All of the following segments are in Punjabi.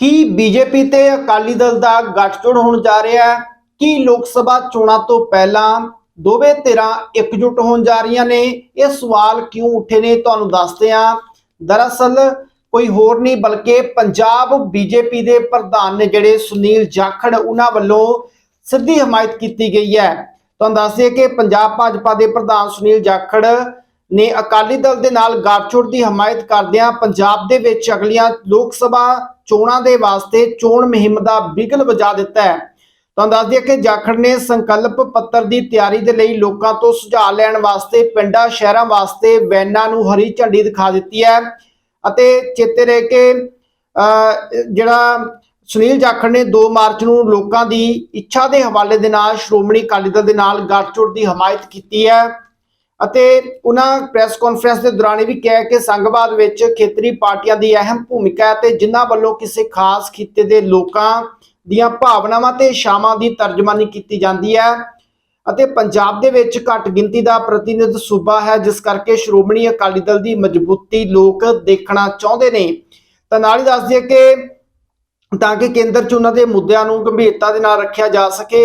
ਕੀ ਬੀਜੇਪੀ ਤੇ ਅਕਾਲੀ ਦਲ ਦਾ ਗੱਠਜੋੜ ਹੋਣ ਜਾ ਰਿਹਾ ਹੈ? ਕੀ ਲੋਕ ਸਭਾ ਚੋਣਾਂ ਤੋਂ ਪਹਿਲਾਂ ਦੋਵੇਂ ਧਿਰਾਂ ਇਕਜੁੱਟ ਹੋਣ ਜਾ ਰਹੀਆਂ ਨੇ? ਇਹ ਸਵਾਲ ਕਿਉਂ ਉੱਠੇ ਨੇ? ਤੁਹਾਨੂੰ ਦੱਸਦੇ ਹਾਂ। ਦਰਅਸਲ ਕੋਈ ਹੋਰ ਨਹੀਂ, ਬਲਕਿ ਪੰਜਾਬ ਬੀਜੇਪੀ ਦੇ ਪ੍ਰਧਾਨ ਨੇ ਜਿਹੜੇ ਸੁਨੀਲ ਜਾਖੜ, ਉਹਨਾਂ ਵੱਲੋਂ ਸਿੱਧੀ ਹਮਾਇਤ ਕੀਤੀ ਗਈ ਹੈ। ਤੁਹਾਨੂੰ ਦੱਸਦੇ ਕਿ ਪੰਜਾਬ ਭਾਜਪਾ ਦੇ ਪ੍ਰਧਾਨ ਸੁਨੀਲ ਜਾਖੜ ਨੇ ਅਕਾਲੀ ਦਲ ਦੇ ਨਾਲ ਗੱਠਜੋੜ ਦੀ ਹਮਾਇਤ ਕਰਦਿਆਂ ਪੰਜਾਬ ਦੇ ਵਿੱਚ ਅਗਲੀਆਂ ਲੋਕ ਸਭਾ ਚੋਣਾਂ ਦੇ ਵਾਸਤੇ ਚੋਣ ਮੁਹਿੰਮ ਦਾ ਬਿਗਲ ਵਜਾ ਦਿੱਤਾ ਹੈ। ਤੁਹਾਨੂੰ ਦੱਸ ਦਈਏ ਕਿ ਜਾਖੜ ਨੇ ਸੰਕਲਪ ਪੱਤਰ ਦੀ ਤਿਆਰੀ ਦੇ ਲਈ ਲੋਕਾਂ ਤੋਂ ਸੁਝਾਅ ਲੈਣ ਵਾਸਤੇ ਪਿੰਡਾਂ, ਸ਼ਹਿਰਾਂ ਵਾਸਤੇ ਵੈਨਾਂ ਨੂੰ ਹਰੀ ਝੰਡੀ ਦਿਖਾ ਦਿੱਤੀ ਹੈ ਅਤੇ ਚੇਤੇ ਰਹੇ ਕਿ ਜਿਹੜਾ ਸੁਨੀਲ ਜਾਖੜ ਨੇ 2 ਮਾਰਚ ਨੂੰ ਲੋਕਾਂ ਦੀ ਇੱਛਾ ਦੇ ਹਵਾਲੇ ਦੇ ਨਾਲ ਸ਼੍ਰੋਮਣੀ ਅਕਾਲੀ ਦਲ ਦੇ ਨਾਲ ਗੱਠਜੋੜ ਦੀ ਹਮਾਇਤ ਕੀਤੀ ਹੈ। ਅਤੇ ਉਹਨਾਂ ਪ੍ਰੈਸ ਕਾਨਫਰੰਸ ਦੇ ਦੌਰਾਨ ਇਹ ਵੀ ਕਿਹਾ ਕਿ ਸੰਘਵਾਦ ਵਿੱਚ ਖੇਤਰੀ ਪਾਰਟੀਆਂ ਦੀ ਅਹਿਮ ਭੂਮਿਕਾ ਹੈ ਤੇ ਜਿਨ੍ਹਾਂ ਵੱਲੋਂ ਕਿਸੇ ਖਾਸ ਖਿੱਤੇ ਦੇ ਲੋਕਾਂ ਦੀਆਂ ਭਾਵਨਾਵਾਂ ਤੇ ਸ਼ਾਮਾਂ ਦੀ ਤਰਜਮਾਨੀ ਕੀਤੀ ਜਾਂਦੀ ਹੈ ਅਤੇ ਪੰਜਾਬ ਦੇ ਵਿੱਚ ਘੱਟ ਗਿਣਤੀ ਦਾ ਪ੍ਰਤੀਨਿਧ ਸੂਬਾ ਹੈ, ਜਿਸ ਕਰਕੇ ਸ਼੍ਰੋਮਣੀ ਅਕਾਲੀ ਦਲ ਦੀ ਮਜ਼ਬੂਤੀ ਲੋਕ ਦੇਖਣਾ ਚਾਹੁੰਦੇ ਨੇ। ਤਾਂ ਨਾਲ ਹੀ ਦੱਸ ਦਈਏ ਕਿ ਤਾਂ ਕਿ ਕੇਂਦਰ 'ਚ ਉਹਨਾਂ ਦੇ ਮੁੱਦਿਆਂ ਨੂੰ ਗੰਭੀਰਤਾ ਦੇ ਨਾਲ ਰੱਖਿਆ ਜਾ ਸਕੇ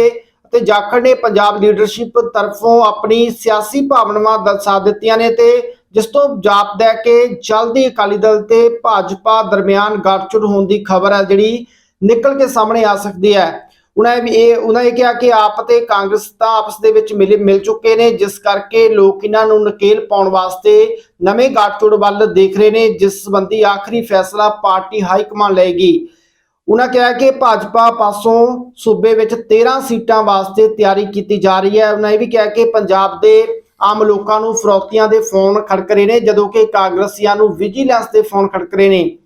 ਅਤੇ ਜਾਖੜ ਨੇ ਪੰਜਾਬ ਲੀਡਰਸ਼ਿਪ ਤਰਫੋਂ ਆਪਣੀ ਸਿਆਸੀ ਭਾਵਨਾਵਾਂ ਦਰਸਾ ਦਿੱਤੀਆਂ ਨੇ ਤੇ ਜਿਸ ਤੋਂ ਜਾਪਦਾ ਹੈ ਕਿ ਜਲਦੀ ਅਕਾਲੀ ਦਲ ਤੇ ਭਾਜਪਾ ਦਰਮਿਆਨ ਗੱਠਜੋੜ ਹੋਣ ਦੀ ਖਬਰ ਹੈ, ਜਿਹੜੀ ਨਿਕਲ ਕੇ ਸਾਹਮਣੇ ਆ ਸਕਦੀ ਹੈ। ਉਹਨਾਂ ਨੇ ਇਹ, ਉਹਨਾਂ ਇਹ ਕਿਹਾ ਕਿ ਆਪ ਤੇ ਕਾਂਗਰਸ ਤਾਂ ਆਪਸ ਦੇ ਵਿੱਚ ਮਿਲੇ, ਮਿਲ ਚੁੱਕੇ ਨੇ, ਜਿਸ ਕਰਕੇ ਲੋਕ ਇਹਨਾਂ ਨੂੰ ਨਕੇਲ ਪਾਉਣ ਵਾਸਤੇ ਨਵੇਂ ਗੱਠਜੋੜ ਵੱਲ ਦੇਖ ਰਹੇ ਨੇ, ਜਿਸ ਸੰਬੰਧੀ ਆਖਰੀ ਫੈਸਲਾ ਪਾਰਟੀ ਹਾਈ ਕਮਾਂਡ ਲਏਗੀ। ਉਹਨਾਂ ਕਿਹਾ ਕਿ ਭਾਜਪਾ ਪਾਸੋਂ ਸੂਬੇ ਵਿੱਚ 13 ਸੀਟਾਂ ਵਾਸਤੇ ਤਿਆਰੀ ਕੀਤੀ ਜਾ ਰਹੀ ਹੈ। ਉਹਨਾਂ ਇਹ ਵੀ ਕਿਹਾ ਕਿ ਪੰਜਾਬ ਦੇ ਆਮ ਲੋਕਾਂ ਨੂੰ ਫਰੋਤੀਆਂ ਦੇ ਫੋਨ ਖੜਕ ਰਹੇ ਨੇ, ਜਦੋਂ ਕਿ ਕਾਂਗਰਸੀਆਂ ਨੂੰ ਵਿਜੀਲੈਂਸ ਦੇ ਫੋਨ ਖੜਕ ਰਹੇ ਨੇ।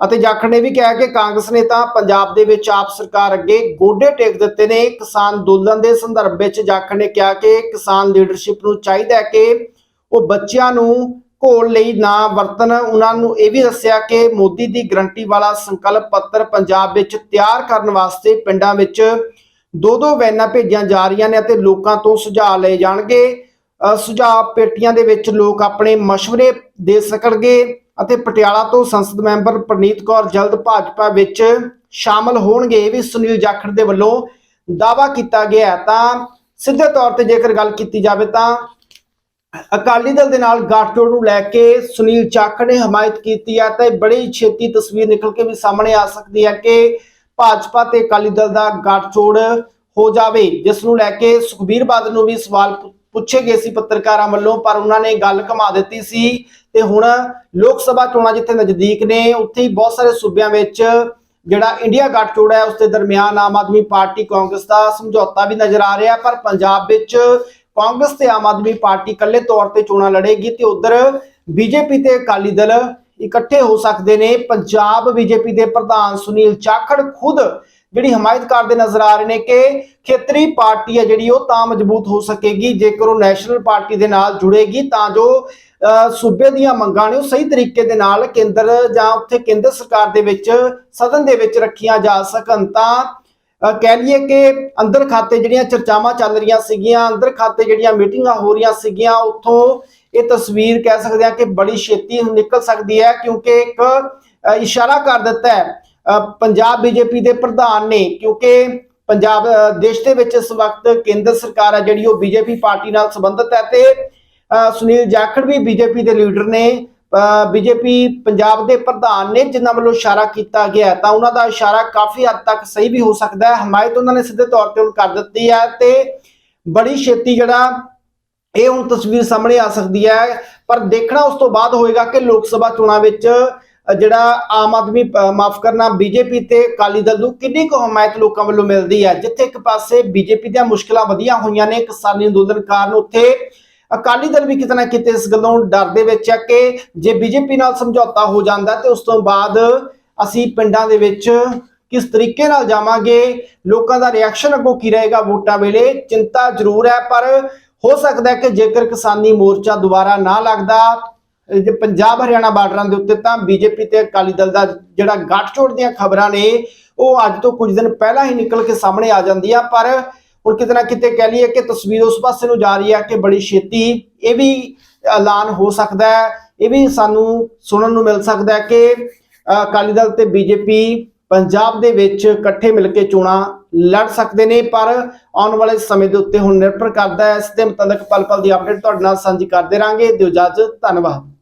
ਅਤੇ ਜਾਖੜ ਨੇ ਵੀ ਕਿਹਾ ਕਿ ਕਾਂਗਰਸ ਨੇ ਤਾਂ ਪੰਜਾਬ ਦੇ ਵਿੱਚ ਆਪ ਸਰਕਾਰ ਅੱਗੇ ਗੋਡੇ ਟੇਕ ਦਿੱਤੇ ਨੇ। ਕਿਸਾਨ ਅੰਦੋਲਨ ਦੇ ਸੰਦਰਭ ਵਿੱਚ ਜਾਖੜ ਨੇ ਕਿਹਾ ਕਿ ਕਿਸਾਨ ਲੀਡਰਸ਼ਿਪ ਨੂੰ ਚਾਹੀਦਾ ਹੈ ਕਿ ਉਹ ਬੱਚਿਆਂ ਨੂੰ ਘੋਲ ਲਈ ਨਾ ਵਰਤਨ ਉਹਨਾਂ ਨੂੰ ਇਹ ਵੀ ਦੱਸਿਆ ਕਿ ਮੋਦੀ ਦੀ ਗਰੰਟੀ ਵਾਲਾ ਸੰਕਲਪ ਪੱਤਰ ਪੰਜਾਬ ਵਿੱਚ ਤਿਆਰ ਕਰਨ ਵਾਸਤੇ ਪਿੰਡਾਂ ਵਿੱਚ ਦੋ ਦੋ ਵੈਨਾਂ ਭੇਜੀਆਂ ਜਾ ਰਹੀਆਂ ਨੇ ਅਤੇ ਲੋਕਾਂ ਤੋਂ ਸੁਝਾਅ ਲਏ ਜਾਣਗੇ ਸੁਝਾਅ ਪੇਟੀਆਂ ਦੇ ਵਿੱਚ ਲੋਕ ਆਪਣੇ ਮਸ਼ਵਰੇ ਦੇ ਸਕਣਗੇ ਅਤੇ ਪਟਿਆਲਾ ਤੋਂ ਸੰਸਦ ਮੈਂਬਰ ਪ੍ਰਨੀਤ ਕੌਰ ਜਲਦ ਭਾਜਪਾ ਵਿੱਚ ਸ਼ਾਮਲ ਹੋਣਗੇ, ਇਹ ਵੀ ਸੁਨੀਲ ਜਾਖੜ ਦੇ ਵੱਲੋਂ ਦਾਵਾ ਕੀਤਾ ਗਿਆ ਹੈ। ਤਾਂ ਸਿੱਧੇ ਤੌਰ ਤੇ ਜੇਕਰ ਗੱਲ ਕੀਤੀ ਜਾਵੇ ਤਾਂ ਅਕਾਲੀ ਦਲ ਦੇ ਨਾਲ ਗੱਠਜੋੜ ਨੂੰ ਲੈ ਕੇ ਸੁਨੀਲ ਜਾਖੜ ਨੇ ਹਮਾਇਤ ਕੀਤੀ ਹੈ ਤਾਂ ਬੜੀ ਛੇਤੀ ਤਸਵੀਰ ਨਿਕਲ ਕੇ ਵੀ ਸਾਹਮਣੇ ਆ ਸਕਦੀ ਹੈ ਕਿ ਭਾਜਪਾ ਤੇ ਅਕਾਲੀ ਦਲ ਦਾ ਗੱਠਜੋੜ ਹੋ ਜਾਵੇ, ਜਿਸ ਨੂੰ ਲੈ ਕੇ ਸੁਖਬੀਰ ਬਾਦਲ ਨੂੰ ਵੀ ਸਵਾਲ ਪੁੱਛੇ ਗਏ ਸੀ ਪੱਤਰਕਾਰਾਂ ਵੱਲੋਂ, ਪਰ ਉਹਨਾਂ ਨੇ ਗੱਲ ਘੁਮਾ ਦਿੱਤੀ ਸੀ ਤੇ ਹੁਣ ਲੋਕ ਸਭਾ ਚੋਣਾਂ ਜਿੱਥੇ ਨਜ਼ਦੀਕ ਨੇ, ਉੱਥੇ ਹੀ ਬਹੁਤ ਸਾਰੇ ਸੂਬਿਆਂ ਵਿੱਚ ਜਿਹੜਾ ਇੰਡੀਆ ਗੱਠਜੋੜ ਹੈ, ਉਸ ਦੇ ਦਰਮਿਆਨ ਆਮ ਆਦਮੀ ਪਾਰਟੀ ਕਾਂਗਰਸ ਦਾ ਸਮਝੌਤਾ ਵੀ ਨਜ਼ਰ ਆ ਰਿਹਾ, ਪਰ ਪੰਜਾਬ ਵਿੱਚ ਕਾਂਗਰਸ ਤੇ ਆਮ ਆਦਮੀ ਪਾਰਟੀ ਇਕੱਲੇ ਤੌਰ ਤੇ ਚੋਣਾਂ ਲੜੇਗੀ ਤੇ ਉਧਰ ਬੀਜੇਪੀ ਤੇ ਅਕਾਲੀ ਦਲ ਇਕੱਠੇ ਹੋ ਸਕਦੇ ਨੇ। ਪੰਜਾਬ ਬੀਜੇਪੀ ਦੇ ਪ੍ਰਧਾਨ ਸੁਨੀਲ ਜਾਖੜ ਖੁਦ ਜਿਹੜੀ ਹਮਾਇਤ ਕਰਦੇ ਨਜ਼ਰ ਆ ਰਹੇ ਨੇ ਕਿ ਖੇਤਰੀ ਪਾਰਟੀ ਹੈ ਜਿਹੜੀ ਉਹ ਤਾਂ ਮਜ਼ਬੂਤ ਹੋ ਸਕੇਗੀ ਜੇਕਰ ਉਹ ਨੈਸ਼ਨਲ ਪਾਰਟੀ ਦੇ ਨਾਲ ਜੁੜੇਗੀ ਤਾਂ ਜੋ ਅਹ, ਸੂਬੇ ਦੀਆਂ ਮੰਗਾਂ ਨੇ ਉਹ ਸਹੀ ਤਰੀਕੇ ਦੇ ਨਾਲ ਕੇਂਦਰ ਜਾਂ ਉੱਥੇ ਕੇਂਦਰ ਸਰਕਾਰ ਦੇ ਵਿੱਚ ਸਦਨ ਦੇ ਵਿੱਚ ਰੱਖੀਆਂ ਜਾ ਸਕਣ ਤਾਂ ਕਹਿ ਲਈਏ ਕਿ ਅੰਦਰ ਖਾਤੇ ਜਿਹੜੀਆਂ ਚਰਚਾਵਾਂ ਚੱਲ ਰਹੀਆਂ ਸੀਗੀਆਂ ਅੰਦਰ ਖਾਤੇ ਜਿਹੜੀਆਂ ਮੀਟਿੰਗਾਂ ਹੋ ਰਹੀਆਂ ਸੀਗੀਆਂ ਉੱਥੋਂ ਇਹ ਤਸਵੀਰ ਕਹਿ ਸਕਦੇ ਹਾਂ ਕਿ ਬੜੀ ਛੇਤੀ ਨਿਕਲ ਸਕਦੀ ਹੈ ਕਿਉਂਕਿ ਇੱਕ ਇਸ਼ਾਰਾ ਕਰ ਦਿੱਤਾ ਹੈ ਅਹ, ਪੰਜਾਬ ਬੀਜੇਪੀ ਦੇ ਪ੍ਰਧਾਨ ਨੇ ਕਿਉਂਕਿ ਪੰਜਾਬ ਦੇਸ਼ ਦੇ ਵਿੱਚ ਇਸ ਵਕਤ ਕੇਂਦਰ ਸਰਕਾਰ ਹੈ ਜਿਹੜੀ ਉਹ ਬੀਜੇਪੀ ਪਾਰਟੀ ਨਾਲ ਸੰਬੰਧਿਤ ਹੈ ਤੇ ਸੁਨੀਲ ਜਾਖੜ ਵੀ ਬੀਜੇਪੀ ਦੇ ਲੀਡਰ ਨੇ ਬੀਜੇਪੀ ਪੰਜਾਬ ਦੇ ਪ੍ਰਧਾਨ ਨੇ ਜਿਨ੍ਹਾਂ ਵੱਲੋਂ ਇਸ਼ਾਰਾ ਕੀਤਾ ਗਿਆ ਤਾਂ ਉਹਨਾਂ ਦਾ ਇਸ਼ਾਰਾ ਕਾਫੀ ਹੱਦ ਤੱਕ ਸਹੀ ਵੀ ਹੋ ਸਕਦਾ ਹੈ। ਹਮਾਇਤ ਉਹਨਾਂ ਨੇ ਸਿੱਧੇ ਤੌਰ ਤੇ ਹੁਣ ਕਰ ਦਿੱਤੀ ਹੈ ਤੇ ਬੜੀ ਛੇਤੀ ਜਿਹੜਾ ਇਹ ਹੁਣ ਤਸਵੀਰ ਸਾਹਮਣੇ ਆ ਸਕਦੀ ਹੈ। ਪਰ ਦੇਖਣਾ ਉਸ ਤੋਂ ਬਾਅਦ ਹੋਏਗਾ ਕਿ ਲੋਕ ਸਭਾ ਚੋਣਾਂ ਵਿੱਚ ਜਿਹੜਾ ਆਮ ਆਦਮੀ ਮਾਫ ਕਰਨਾ, ਬੀਜੇਪੀ ਤੇ ਅਕਾਲੀ ਦਲ ਨੂੰ ਕਿੰਨੀ ਕੁ ਹਮਾਇਤ ਲੋਕਾਂ ਵੱਲੋਂ ਮਿਲਦੀ ਹੈ? ਜਿੱਥੇ ਇੱਕ ਪਾਸੇ ਬੀਜੇਪੀ ਦੀਆਂ ਮੁਸ਼ਕਲਾਂ ਵਧੀਆਂ ਹੋਈਆਂ ਨੇ, ਕਿਸਾਨੀ ਅੰਦੋਲਨ ਕਾਰਨ ਉੱਥੇ ਅਕਾਲੀ ਦਲ ਵੀ ਕਿਤੇ ਨਾ ਕਿਤੇ ਇਸ ਗੱਲੋਂ ਡਰ ਦੇ ਵਿੱਚ ਹੈ ਕਿ ਜੇ ਬੀਜੇਪੀ ਨਾਲ ਸਮਝੌਤਾ ਹੋ ਜਾਂਦਾ ਤੇ ਉਸ ਤੋਂ ਬਾਅਦ ਅਸੀਂ ਪਿੰਡਾਂ ਦੇ ਵਿੱਚ ਕਿਸ ਤਰੀਕੇ ਨਾਲ ਜਾਵਾਂਗੇ, ਲੋਕਾਂ ਦਾ ਰਿਐਕਸ਼ਨ ਅੱਗੋਂ ਕੀ ਰਹੇਗਾ ਵੋਟਾਂ ਵੇਲੇ, ਚਿੰਤਾ ਜ਼ਰੂਰ ਹੈ, ਪਰ ਹੋ ਸਕਦਾ ਹੈ ਕਿ ਜੇਕਰ ਕਿਸਾਨੀ ਮੋਰਚਾ ਦੁਬਾਰਾ ਨਾ ਲੱਗਦਾ ਜੇ ਪੰਜਾਬ ਹਰਿਆਣਾ ਬਾਰਡਰਾਂ ਦੇ ਉੱਤੇ ਤਾਂ ਬੀਜੇਪੀ ਤੇ ਅਕਾਲੀ ਦਲ ਦਾ ਜਿਹੜਾ ਗੱਠਜੋੜ ਦੀਆਂ ਖਬਰਾਂ ਨੇ, ਉਹ ਅੱਜ ਤੋਂ ਕੁਝ ਦਿਨ ਪਹਿਲਾਂ ਹੀ ਨਿਕਲ ਕੇ ਸਾਹਮਣੇ ਆ ਜਾਂਦੀਆਂ, ਪਰ ਹੁਣ ਕਿਤੇ ਨਾ ਕਿਤੇ ਕਹਿ ਲਈਏ ਕਿ ਤਸਵੀਰ ਉਸ ਪਾਸੇ ਨੂੰ ਜਾ ਰਹੀ ਹੈ ਕਿ ਬੜੀ ਛੇਤੀ ਇਹ ਵੀ ਐਲਾਨ ਹੋ ਸਕਦਾ ਹੈ, ਇਹ ਵੀ ਸਾਨੂੰ ਸੁਣਨ ਨੂੰ ਮਿਲ ਸਕਦਾ ਹੈ ਕਿ ਅਕਾਲੀ ਦਲ ਤੇ ਬੀਜੇਪੀ ਪੰਜਾਬ ਦੇ ਵਿੱਚ ਇਕੱਠੇ ਮਿਲ ਕੇ ਚੋਣਾਂ ਲੜ ਸਕਦੇ ਨੇ, ਪਰ ਆਉਣ ਵਾਲੇ ਸਮੇਂ ਦੇ ਉੱਤੇ ਹੁਣ ਨਿਰਭਰ ਕਰਦਾ ਹੈ। ਇਸ ਦੇ ਮੁਤਲਕ ਪਲ ਪਲ ਦੀ ਅਪਡੇਟ ਤੁਹਾਡੇ ਨਾਲ ਸਾਂਝੀ ਕਰਦੇ ਰਾਂਗੇ। ਦਿਓ ਇਜਾਜ਼ਤ, ਧੰਨਵਾਦ।